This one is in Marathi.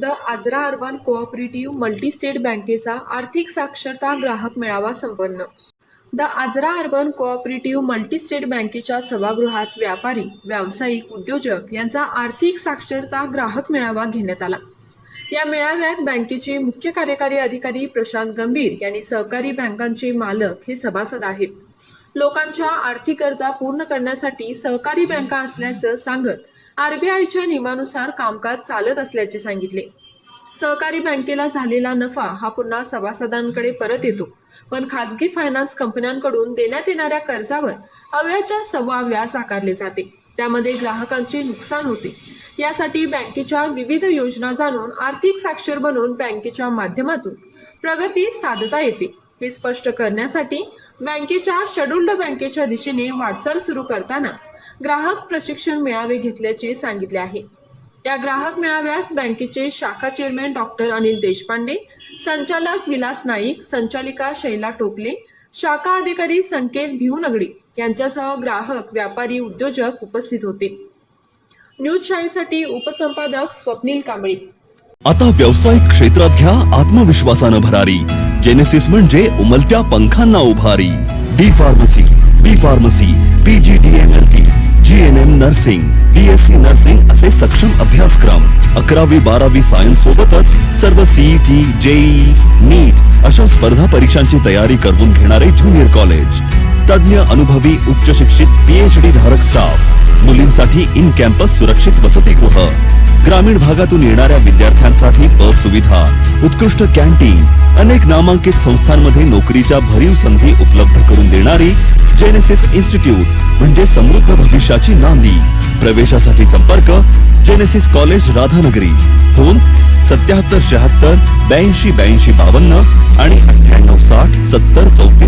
The Ajara urban cooperative multistate बँकेचा आर्थिक साक्षरता ग्राहक मेळावा संपन्न. The Ajara urban cooperative multistate बँकेच्या सभागृहात व्यापारी व्यावसायिक उद्योजक यांचा आर्थिक साक्षरता ग्राहक मेळावा घेण्यात आला. या मेळाव्यात बँकेचे मुख्य कार्यकारी अधिकारी प्रशांत गंभीर यांनी सहकारी बँकांचे मालक हे सभासद आहेत. लोकांच्या आर्थिक गरजा पूर्ण करण्यासाठी सहकारी बँका असल्याचं सांगत आरबीआयच्या नियमानुसार कामकाज चालत असल्याचे सांगितले. सहकारी बँकेला झालेला नफा हा पुन्हा सभासदांकडे परत येतो. पण खाजगी फायनान्स कंपन्यांकडून देण्यात येणाऱ्या कर्जावर अव्याच्या सव्वा व्याज आकारले जाते. त्यामध्ये ग्राहकांचे नुकसान होते. यासाठी बँकेच्या विविध योजना जाणून आर्थिक साक्षर बनवून बँकेच्या माध्यमातून प्रगती साधता येते. हे स्पष्ट करण्यासाठी बँकेच्या शेड्युल्ड बँकेच्या दिशेने वाटचाल सुरू करताना ग्राहक प्रशिक्षण मेळावे घेतल्याचे सांगितले आहे. या ग्राहक मेळाव्यास बँकेचे शाखा चेअरमॅन डॉक्टर अनिल देशपांडे संचालक विलास नाईक संचालिका शैला टोपले शाखा अधिकारी संकेत भिवनगडी यांच्यासह ग्राहक व्यापारी उद्योजक उपस्थित होते. न्यूज शाहीसाठी उपसंपादक स्वप्नील कांबळे. आता व्यावसायिक क्षेत्रात घ्या आत्मविश्वासानं भरारी. जेनेसिस म्हणजे उमलत्या पंखांना उभारी. D pharmacy B pharmacy PG D M L T G N M nursing BSc nursing असे सक्षम अभ्यासक्रम. अकरावी बारावी सायन्स सोबतच सर्व सीईटी जेई नीट अशा स्पर्धा परीक्षांची तयारी करून घेणारे ज्युनियर कॉलेज तज्ज्ञ अनुभवी उच्च शिक्षित पीएचडी धारक स्टाफ मुलींसाठी इन कॅम्पस सुरक्षित वसतिगृह. ग्रामीण भागातून येणाऱ्या विद्यार्थ्यांसाठी बस सुविधा उत्कृष्ट कॅन्टीन अनेक नामांकित संस्थांमध्ये नोकरीच्या भरीव संधी उपलब्ध करून देणारी जेनेसिस इन्स्टिट्यूट म्हणजे समृद्ध भविष्याची नांदी. प्रवेशासाठी संपर्क जेनेसिस कॉलेज राधानगरी. फोन सत्याहत्तर शहात्तर ब्याऐंशी ब्याऐंशी बावन्न आणि अठ्ठ्याण्णव साठ सत्तर चौतीस.